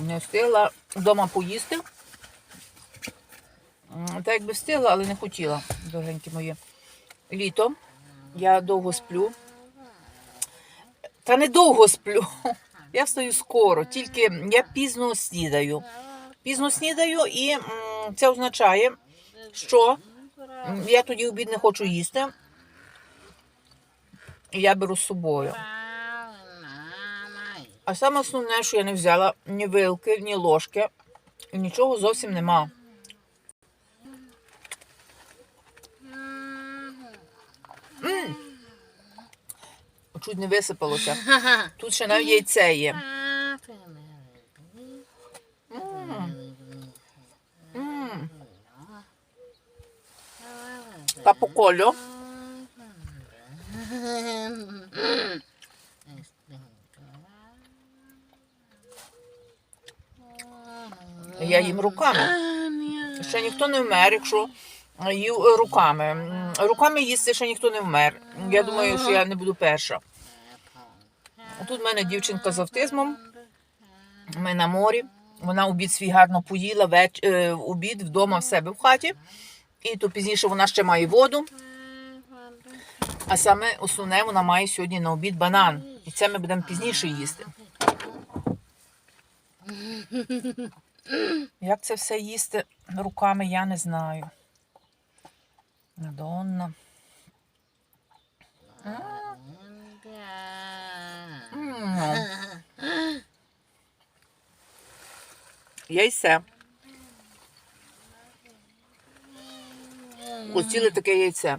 Не встигла вдома поїсти. Та якби встигла, але не хотіла, дорогенькі мої. Літо. Я довго сплю. Та не довго сплю. Я встаю скоро, тільки я пізно снідаю. Пізно снідаю, і це означає, що я тоді обід не хочу їсти. Я беру з собою. А саме основне, що я не взяла ні вилки, ні ложки, і нічого зовсім нема. М! Чуть не висипалося. Тут ще навіть яйце є. М. М. Та по колю. Я їм руками. Ще ніхто не вмер, якщо їв руками. Руками їсти ще ніхто не вмер. Я думаю, що я не буду перша. Тут в мене дівчинка з автизмом. Ми на морі. Вона обід свій гарно поїла, веч... е, обід вдома в себе в хаті. І то пізніше вона ще має воду. А саме основне, вона має сьогодні на обід банан. І це ми будемо пізніше їсти. Як це все їсти руками, я не знаю. Мадонна. Яйце. Ось таке яйце.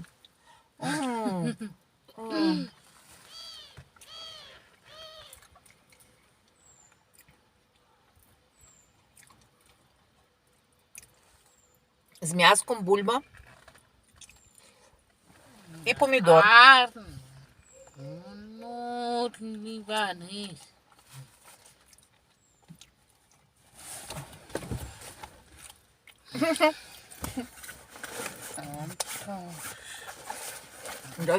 З м'яском бульба і помідор.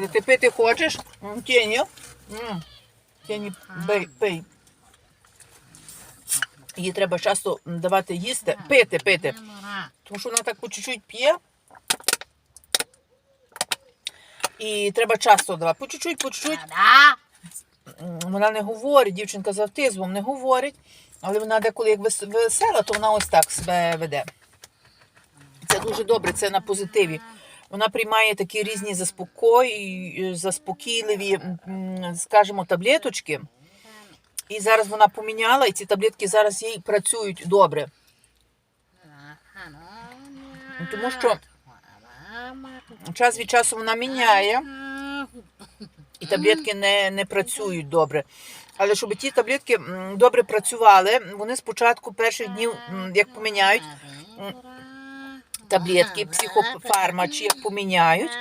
Ти пити хочеш? Тіні. Тіні, пий. Їй треба часто давати їсти, пити, пити. Тому що вона так по чуть-чуть п'є. І треба часто давати. По чуть-чуть, по чуть-чуть. Вона не говорить, дівчинка з автизмом не говорить, але вона деколи як весела, то вона ось так себе веде. Це дуже добре, це на позитиві. Вона приймає такі різні заспокой, заспокійливі, скажімо, таблеточки. І зараз вона поміняла, і ці таблетки зараз їй працюють добре. Тому що час від часу вона міняє, і таблетки не, не працюють добре. Але щоб ті таблетки добре працювали, вони спочатку перших днів, як поміняють таблетки, психофармачі, як поміняють,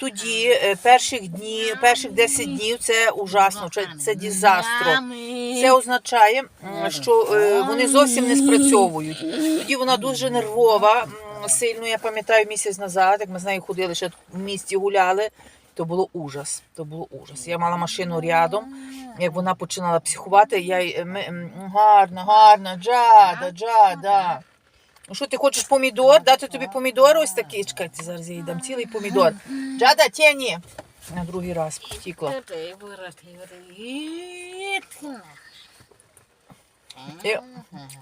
тоді е, перших днів, перших 10 днів це ужасно, це дізастро. Це означає, що е, вони зовсім не спрацьовують. Тоді вона дуже нервова, сильно. Я пам'ятаю місяць назад, як ми з нею ходили, ще в місті гуляли. То було ужас. То було ужас. Я мала машину рядом. Як вона починала психувати, я й- ми, гарна, гарна, джада, джада. Ну що, ти хочеш помідор? Дати тобі помідор ось такий? Чекайте, зараз я їй дам цілий помідор. Джада, тяні. На другий раз втікла. І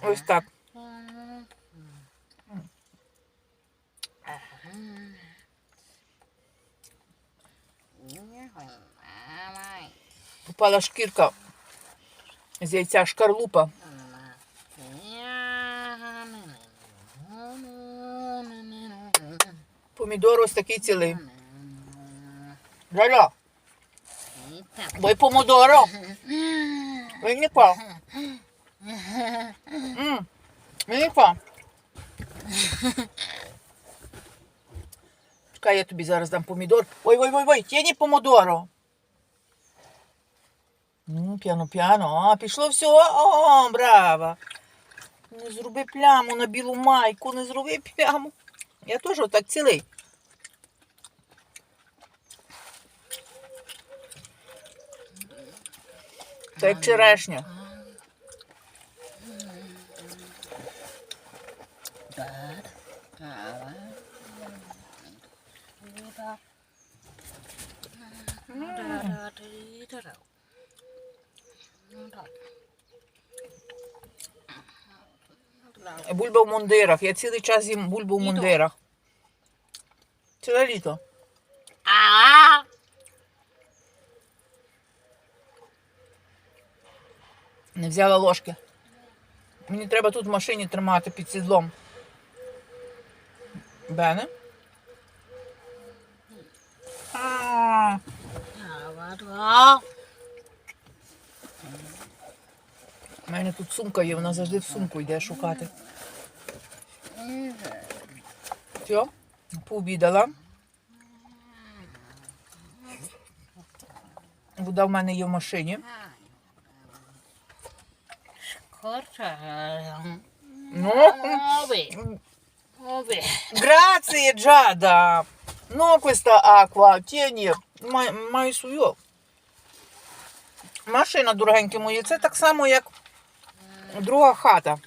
ось так. Попала шкірка з яйця шкарлупа. Помідор ось такий цілий. Джада, ви помідоро? Винікла. М, Винікла. Чекай, я тобі зараз дам помідор. Ой, ой, ой, ой, тіні помідоро. Ну, п'яно, п'яно. А, пішло все. О, браво. Не зроби пляму на білу майку, не зроби пляму. Я тоже вот так целый як черешня. Mm. Бульба в мундирах. Я цілий час їм бульбу в мундирах. Ціле літо. А, Не взяла ложки. Мені треба тут в машині тримати під сідлом. Бене? А, У мене тут сумка є, вона завжди в сумку йде шукати. Все, пообідала. Вода в мене є в машині. Ну, Grazie Giada. No questa tieni, май, май свою. Машина, дорогенькі мої, це так само, як друга хата.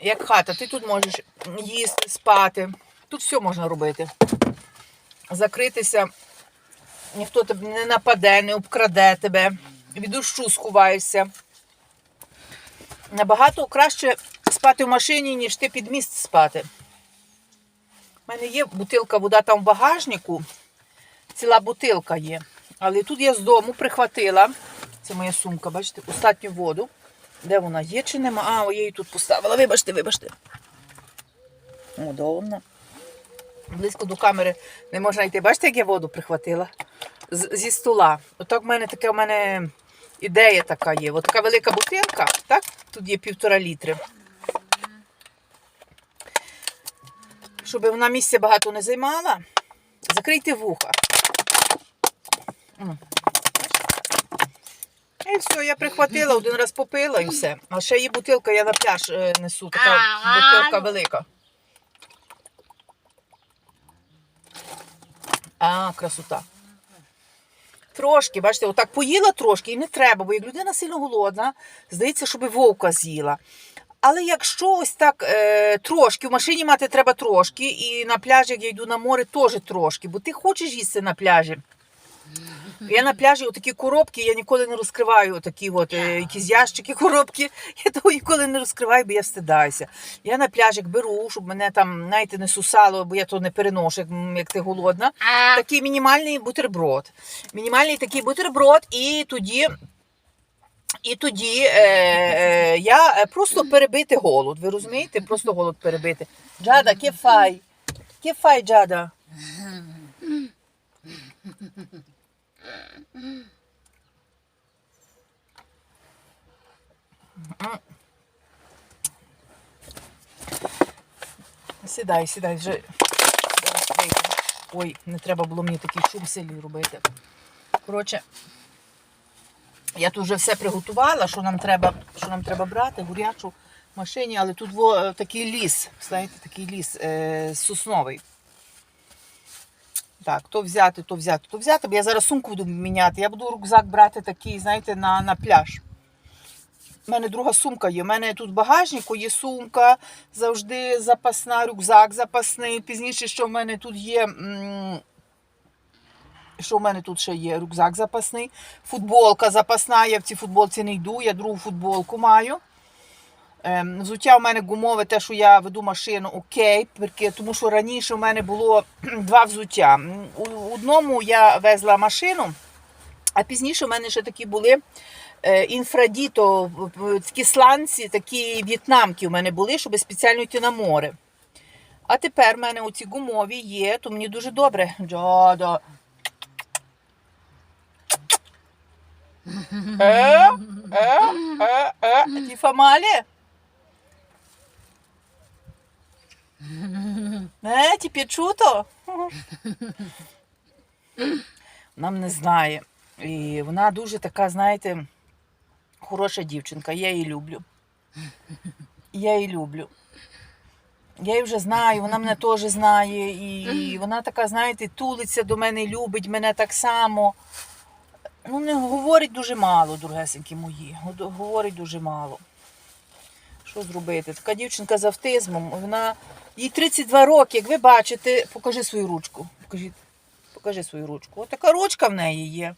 Як хата, ти тут можеш їсти, спати. Тут все можна робити. Закритися, ніхто тебе не нападе, не обкраде тебе, від дощу сховаєшся. Набагато краще спати в машині, ніж ти під міст спати. У мене є бутилка вода там в багажнику. Ціла бутилка є. Але тут я з дому прихватила. Це моя сумка, бачите, остатню воду. Де вона є чи нема? А, я її тут поставила. Вибачте, вибачте. О, де вона? Близько до камери не можна йти. Бачите, як я воду прихватила? З- зі стола. Отак в мене така в мене ідея така є. От така велика бутилка, так? Тут є півтора літри. Щоб вона місця багато не займала, закрийте вуха. М. І все, я прихватила, один раз попила і все. А ще є бутилка, я на пляж е, несу, така бутилка велика. А, красота. Трошки, бачите, отак поїла трошки і не треба, бо як людина сильно голодна, здається, щоб вовка з'їла. Але якщо ось так е, трошки, в машині мати треба трошки, і на пляжі, як я йду на море, теж трошки, бо ти хочеш їсти на пляжі. Я на пляжі отакі коробки, я ніколи не розкриваю такі от, е, якісь ящики, коробки. Я того ніколи не розкриваю, бо я встидаюся. Я на пляжик беру, щоб мене там, знаєте, не сусало, бо я то не переношу, як, як ти голодна. Такий мінімальний бутерброд. Мінімальний такий бутерброд, і тоді. І тоді е, е, я е, просто перебити голод. Ви розумієте? Просто голод перебити. Джада, кефай. Кефай, Джада. Сідай, сідай, вже. Зараз вийду. Ой, не треба було мені такий шум сильний робити. Коротше, я тут вже все приготувала, що нам треба, що нам треба брати, гурячу в машині, але тут во, е, такий ліс, знаєте, такий ліс е, сосновий. Так, то взяти, то взяти, то взяти, бо я зараз сумку буду міняти. Я буду рюкзак брати такий, знаєте, на, на пляж. У мене друга сумка є. У мене тут в багажнику є сумка, завжди запасна, рюкзак запасний. Пізніше, що в мене тут є. Що в мене тут ще є? Рюкзак запасний, футболка запасна. Я в цій футболці не йду, я другу футболку маю. Ем, взуття у мене гумове, те, що я веду машину, окей, тому що раніше у мене було два взуття. У одному я везла машину, а пізніше у мене ще такі були е, інфрадіто, в- в- такі сланці, такі в'єтнамки у мене були, щоб спеціально йти на море. А тепер в мене оці гумові є, то мені дуже добре. Джада. Е, е, е, е, ти фамалі? Е, ти пічуто? Нам не знає. І вона дуже така, знаєте, хороша дівчинка. Я її люблю. Я її люблю. Я її вже знаю, вона мене теж знає. І вона така, знаєте, тулиться до мене, любить мене так само. Ну, не говорить дуже мало, дорогесенькі мої. Говорить дуже мало. Що зробити? Така дівчинка з автизмом, вона Їй 32 роки, як ви бачите, покажи свою ручку. Покажи, покажи свою ручку. Ось така ручка в неї є.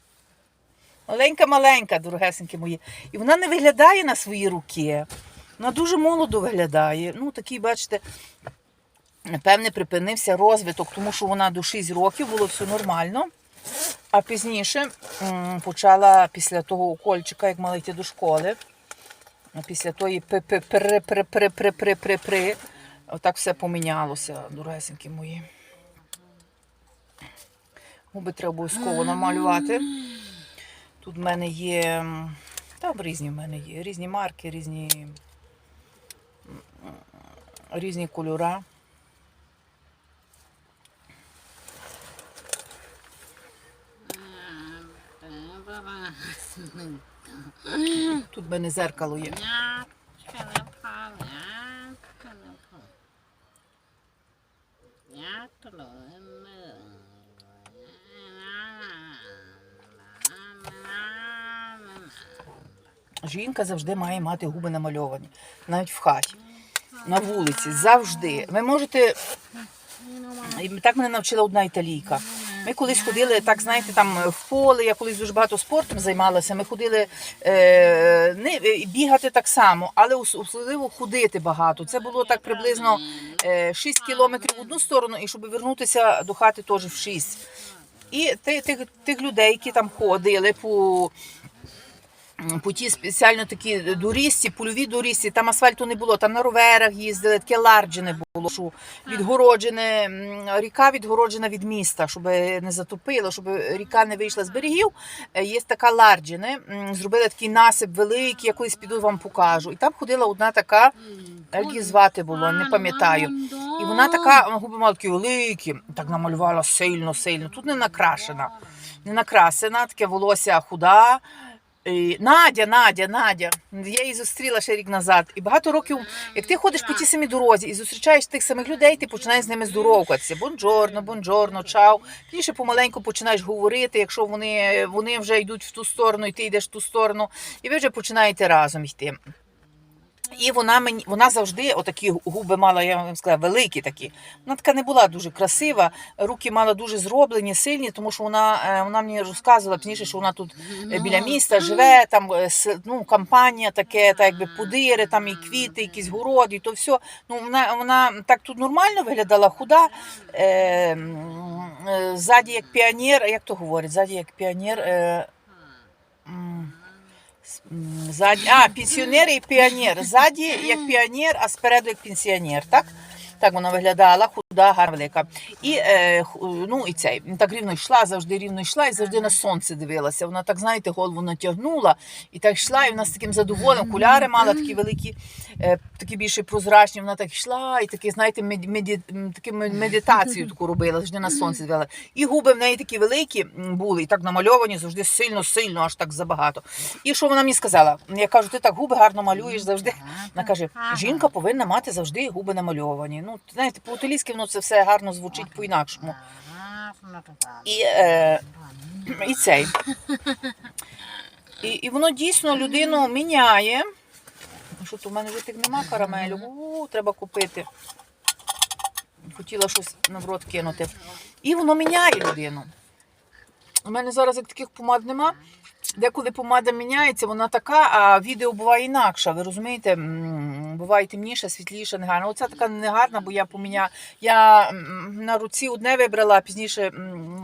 Маленька-маленька, дорогесенькі мої. І вона не виглядає на свої руки. Вона дуже молодо виглядає. Ну, такий, бачите, напевне, припинився розвиток, тому що вона до 6 років було все нормально. А пізніше почала після того укольчика, як мала йти до школи. Після тої пи-пи-при-при-при-при-при-при, отак все помінялося, дорогесенькі мої. Губи треба обов'язково намалювати. Тут в мене є. Там різні в мене є. Різні марки, різні, різні кольори. Тут в мене зеркало є. Жінка завжди має мати губи намальовані. Навіть в хаті, на вулиці, завжди. Ви можете. Так мене навчила одна італійка. Ми колись ходили, так знаєте, там в поле, я колись дуже багато спортом займалася. Ми ходили е, не, е, бігати так само, але ос- особливо ходити багато. Це було так приблизно е, 6 кілометрів в одну сторону, і щоб вернутися до хати теж в 6. І тих, тих, тих людей, які там ходили по по ті спеціально такі доріжці, польові доріжці, там асфальту не було, там на роверах їздили, таке ларджене було, що відгороджене, ріка відгороджена від міста, щоб не затопило, щоб ріка не вийшла з берегів. Е, Є така ларджене, зробили такий насип великий, я колись піду вам покажу. І там ходила одна така, як її звати було, не пам'ятаю. І вона така, губи мала такі великі, так намалювала сильно, сильно. Тут не накрашена, не накрасена, таке волосся худа. І Надя, Надя, Надя. Я її зустріла ще рік назад. І багато років, як ти ходиш по тій самій дорозі і зустрічаєш тих самих людей, ти починаєш з ними здоровкатися. Бонджорно, бонджорно, чау. Пізніше помаленьку починаєш говорити, якщо вони, вони вже йдуть в ту сторону, і ти йдеш в ту сторону, і ви вже починаєте разом йти. І вона мені вона завжди отакі губи мала, я вам сказала, великі такі. Вона така не була дуже красива. Руки мала дуже зроблені, сильні, тому що вона, е, вона мені розказувала пізніше, що вона тут е, біля міста живе, там е, ну, компанія таке, так якби пудири, там і квіти, якісь городи, і то все. Ну, вона, вона так тут нормально виглядала, худа. Е, е, ззаді як піонер, як то говорять, ззаді як піонер. Е, Ззаді, а, пенсіонер і піонер. Ззаді як піонер, а спереду як пенсіонер, так? Так вона виглядала, худа, гарна велика. І, е, ну, і цей, так рівно йшла, завжди рівно йшла і завжди на сонце дивилася. Вона так, знаєте, голову натягнула і так йшла, і вона з таким задоволенням, окуляри мала такі великі, е, такі більше прозрачні. Вона так йшла і такі, знаєте, меді, меді, такі медитацію таку робила, завжди на сонце дивила. І губи в неї такі великі були, і так намальовані, завжди сильно-сильно, аж так забагато. І що вона мені сказала? Я кажу, ти так губи гарно малюєш завжди. Вона каже, жінка повинна мати завжди губи намальовані. Ну, знаєте, по-італійськи воно це все гарно звучить по-інакшому. І, е, і цей. І, і воно дійсно людину міняє. Що то в мене вже тих нема карамелю. У, треба купити. Хотіла щось на в рот кинути. І воно міняє людину. У мене зараз як таких помад нема. Деколи помада міняється, вона така, а відео буває інакше. Ви розумієте, буває темніша, світліша, негарна. Оця така негарна, бо я поміняла. Я на руці одне вибрала, а пізніше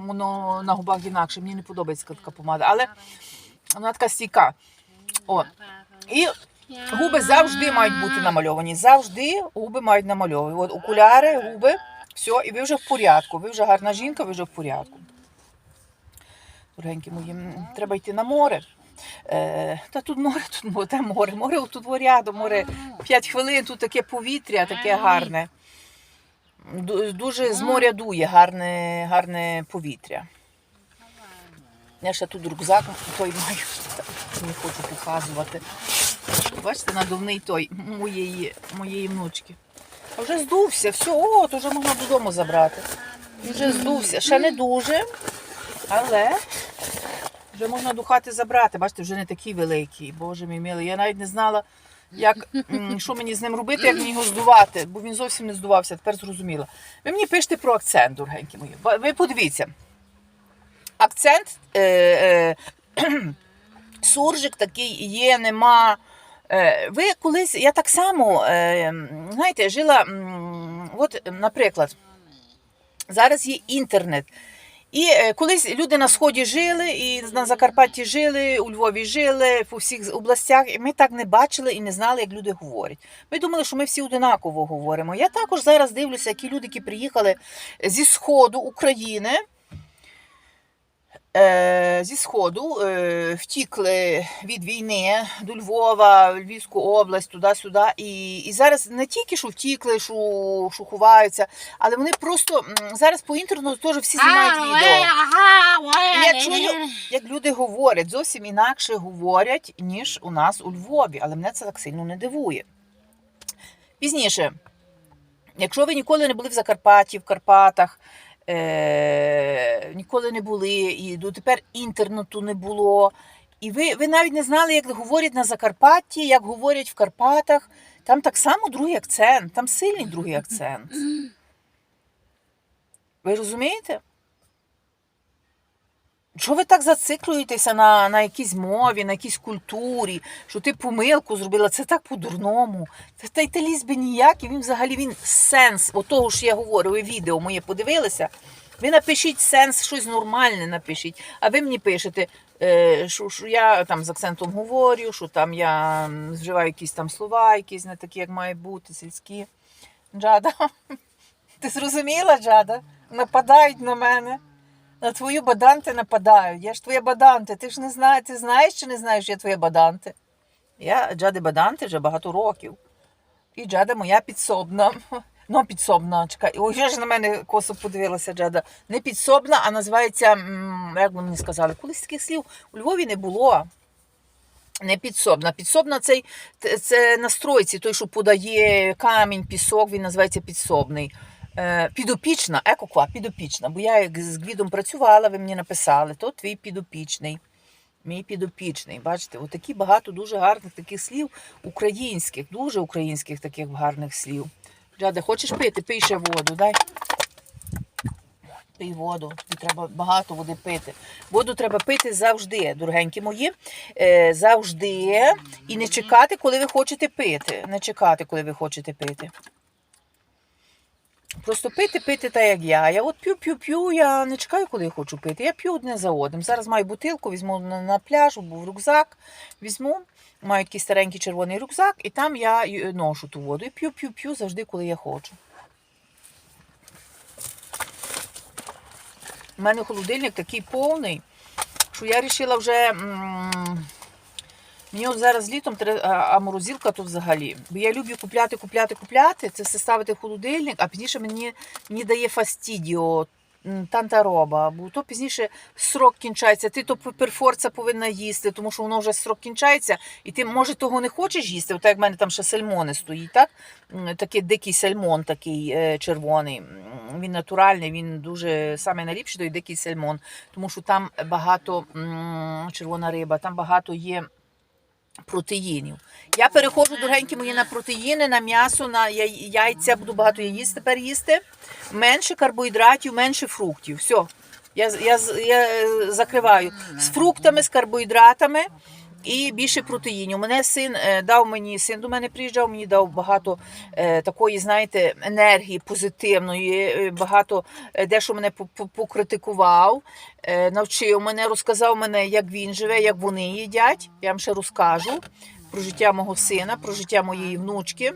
воно на губах інакше. Мені не подобається така помада, але вона така стійка. О. І губи завжди мають бути намальовані. Завжди губи мають намальовані. От окуляри, губи, все, і ви вже в порядку. Ви вже гарна жінка, ви вже в порядку. Дорогенькі мої, треба йти на море. Е, та тут море, тут море, море, море тут рядом, море 5 хвилин, тут таке повітря, таке гарне. Дуже з моря дує гарне, гарне повітря. Я ще тут рюкзак той маю, не хочу показувати. Бачите, надувний той моєї, моєї внучки. А вже здувся, все, о, то вже можна додому забрати. Вже здувся. Ще не дуже, але вже можна до хати забрати. Бачите, вже не такий великий. Боже мій милий. Я навіть не знала, як, що мені з ним робити, як мені його здувати, бо він зовсім не здувався, тепер зрозуміла. Ви мені пишете про акцент, дорогенькі мої. Ви подивіться. Акцент, е, е, суржик такий є, нема. Е, ви колись, я так само, е, знаєте, жила, от, наприклад, зараз є інтернет. І е, колись люди на сході жили, і на Закарпатті жили, у Львові жили, по всіх областях. І ми так не бачили і не знали, як люди говорять. Ми думали, що ми всі одинаково говоримо. Я також зараз дивлюся, які люди, які приїхали зі сходу України. Е, зі сходу е, втікли від війни до Львова, Львівську область, туди-сюди. І, і зараз не тільки що втікли, що, що ховаються, але вони просто зараз по інтернету теж всі знімають відео. І я чую, як люди говорять, зовсім інакше говорять, ніж у нас у Львові, але мене це так сильно не дивує. Пізніше, якщо ви ніколи не були в Закарпатті, в Карпатах, е- ніколи не були, і дотепер інтернету не було. І ви, ви навіть не знали, як говорять на Закарпатті, як говорять в Карпатах. Там так само другий акцент, там сильний другий акцент. Ви розумієте? Що ви так зациклюєтеся на, на якійсь мові, на якійсь культурі, що ти помилку зробила, це так по-дурному. Та, й та лізь би ніяк, і він взагалі він сенс, отого ж я говорю, ви відео моє подивилися. Ви напишіть сенс, щось нормальне напишіть. А ви мені пишете, е, що, що я там з акцентом говорю, що там я вживаю якісь там слова, якісь не такі, як мають бути, сільські. Джада, ти зрозуміла, Джада? Нападають на мене. На твою баданти нападають. Я ж твоя баданти. Ти ж не знаєш, ти знаєш чи не знаєш, що я твоя баданти? Я Джади Баданти вже багато років. І Джада моя підсобна. Ну, підсобна, чекай. Ой, я ж на мене косо подивилася, Джада. Не підсобна, а називається, як би мені сказали, колись таких слів у Львові не було. Не підсобна. Підсобна цей, це на стройці, той, що подає камінь, пісок, він називається підсобний. Е, Підопічна, екоква, підопічна. Бо я як з Гвідом працювала, ви мені написали, то твій підопічний. Мій підопічний. Бачите, отакі багато дуже гарних таких слів українських, дуже українських таких гарних слів. Джаде, хочеш пити? Пий ще воду, дай. Пий воду. Тобі треба багато води пити. Воду треба пити завжди, дорогенькі мої. Е, завжди. І не чекати, коли ви хочете пити. Не чекати, коли ви хочете пити. Просто пити, пити так, як я. Я от п'ю, п'ю, п'ю, я не чекаю, коли я хочу пити. Я п'ю одне за одним. Зараз маю бутилку, візьму на, пляж, був рюкзак, візьму, маю такий старенький червоний рюкзак, і там я ношу ту воду. І п'ю, п'ю, п'ю завжди, коли я хочу. У мене холодильник такий повний, що я вирішила вже. м, Мені от зараз літом треба, а, морозилка то взагалі. Бо я люблю купляти, купляти, купляти, це все ставити в холодильник, а пізніше мені, мені дає фастідіо, м, тантароба, бо то пізніше срок кінчається. Ти то перфорца повинна їсти, тому що воно вже срок кінчається, і ти, може, того не хочеш їсти. От як в мене там ще сальмони стоїть, так? Такий дикий сальмон, такий е, червоний. Він натуральний, він дуже саме найліпший той дикий сальмон, тому що там багато червона риба, там багато є протеїнів. Я переходжу дорогенькі мої на протеїни, на м'ясо, на яй- яйця, буду багато яїць тепер їсти. Менше карбоїдратів, менше фруктів. Все. Я, я, я е, закриваю з фруктами, з карбоїдратами і більше протеїнів. Мене син е, дав мені, син до мене приїжджав, мені дав багато е, такої, знаєте, енергії позитивної, е, багато дещо мене по- по- покритикував, навчив мене, розказав мене, як він живе, як вони їдять. Я вам ще розкажу про життя мого сина, про життя моєї внучки,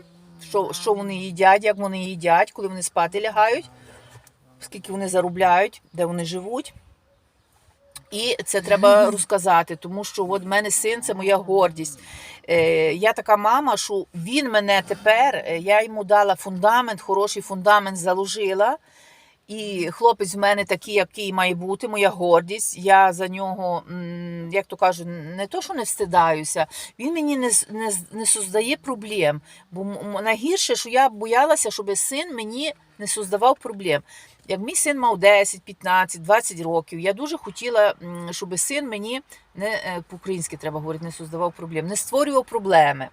що, що вони їдять, як вони їдять, коли вони спати лягають, скільки вони заробляють, де вони живуть. І це треба розказати, тому що от в мене син це моя гордість. Е, я така мама, що він мене тепер, е, я йому дала фундамент, хороший фундамент заложила. І хлопець в мене такий, який має бути, моя гордість. Я за нього, як то кажу, не то, що не встидаюся, він мені не, не, не создає проблем. Бо найгірше, що я боялася, щоб син мені не создавав проблем. Як мій син мав 10, 15, 20 років, я дуже хотіла, щоб син мені не е, по-українськи треба говорити, не создавав проблем, не створював проблеми.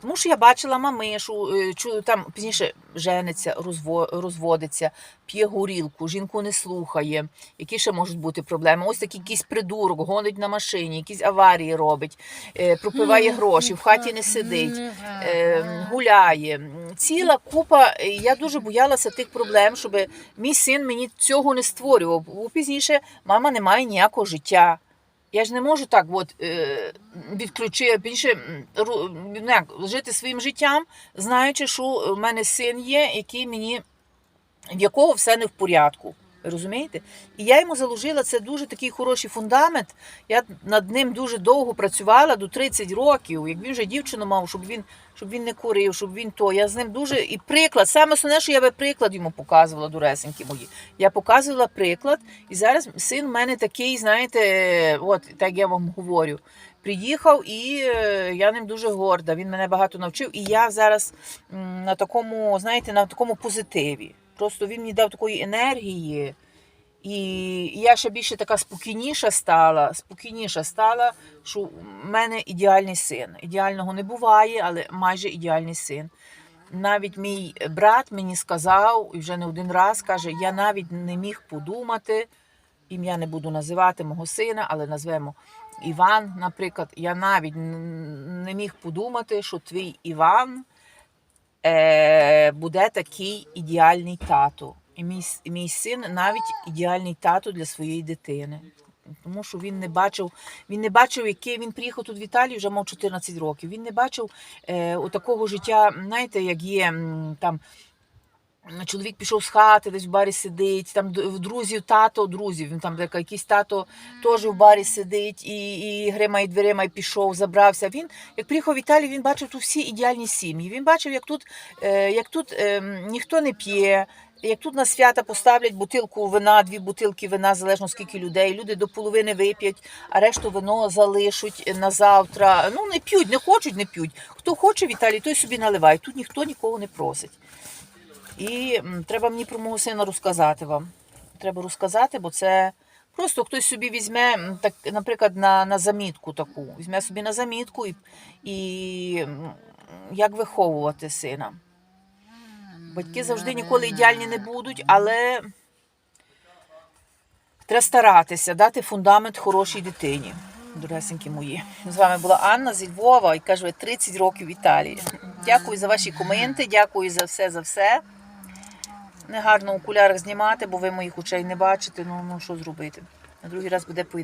Тому що я бачила мамишу, е, чу, там пізніше жениться, розво, розводиться, п'є горілку, жінку не слухає. Які ще можуть бути проблеми? Ось такий якийсь придурок, гонить на машині, якісь аварії робить, е, пропиває гроші, в хаті не сидить гуляє. Ціла купа. Я дуже боялася тих проблем, щоб мій син мені цього не створював. Бо пізніше мама не має ніякого життя. Я ж не можу так от, е, відключити, більше ру- ну, жити своїм життям, знаючи, що в мене син є, який мені, в якого все не в порядку. Розумієте? І я йому заложила це дуже такий хороший фундамент. Я над ним дуже довго працювала до 30 років. Як він вже дівчину мав, щоб він, щоб він не курив, щоб він то. Я з ним дуже і приклад. Саме основне, що я би приклад йому показувала дуресенькі мої. Я показувала приклад, і зараз син в мене такий, знаєте, от так я вам говорю. Приїхав і е, я ним дуже горда. Він мене багато навчив. І я зараз на такому, знаєте, на такому позитиві. Просто він мені дав такої енергії. І я ще більше така спокійніша стала, спокійніша стала, що в мене ідеальний син. Ідеального не буває, але майже ідеальний син. Навіть мій брат мені сказав, і вже не один раз каже, я навіть не міг подумати, ім'я не буду називати мого сина, але назвемо Іван, наприклад. Я навіть не міг подумати, що твій Іван е, буде такий ідеальний тато. І мій, мій син навіть ідеальний тато для своєї дитини. Тому що він не бачив, він не бачив, який він приїхав тут в Італію, вже мав 14 років. Він не бачив е, такого життя, знаєте, як є там. Чоловік пішов з хати, десь в барі сидить, там друзів, тато друзів. Він там якийсь тато теж в барі сидить і, і гримає дверима і пішов, забрався. Він, як приїхав в Італію, він бачив тут всі ідеальні сім'ї. Він бачив, як тут, е, як тут е, ніхто не п'є. Як тут на свята поставлять бутилку вина, дві бутилки вина, залежно скільки людей, люди до половини вип'ять, а решту вино залишуть на завтра. Ну не п'ють, не хочуть, не п'ють. Хто хоче в Італії, той собі наливає. Тут ніхто нікого не просить. І треба мені про мого сина розказати вам. Треба розказати, бо це просто хтось собі візьме, так, наприклад, на, на замітку таку. Візьме собі на замітку і, і як виховувати сина. Батьки завжди ніколи ідеальні не будуть, але треба старатися, дати фундамент хорошій дитині. Дорогесенькі мої. З вами була Анна зі Львова і кажу, 30 років в Італії. Дякую за ваші коменти, дякую за все, за все. Не гарно окулярах знімати, бо ви моїх очей не бачите. Ну, ну що зробити? На другий раз буде по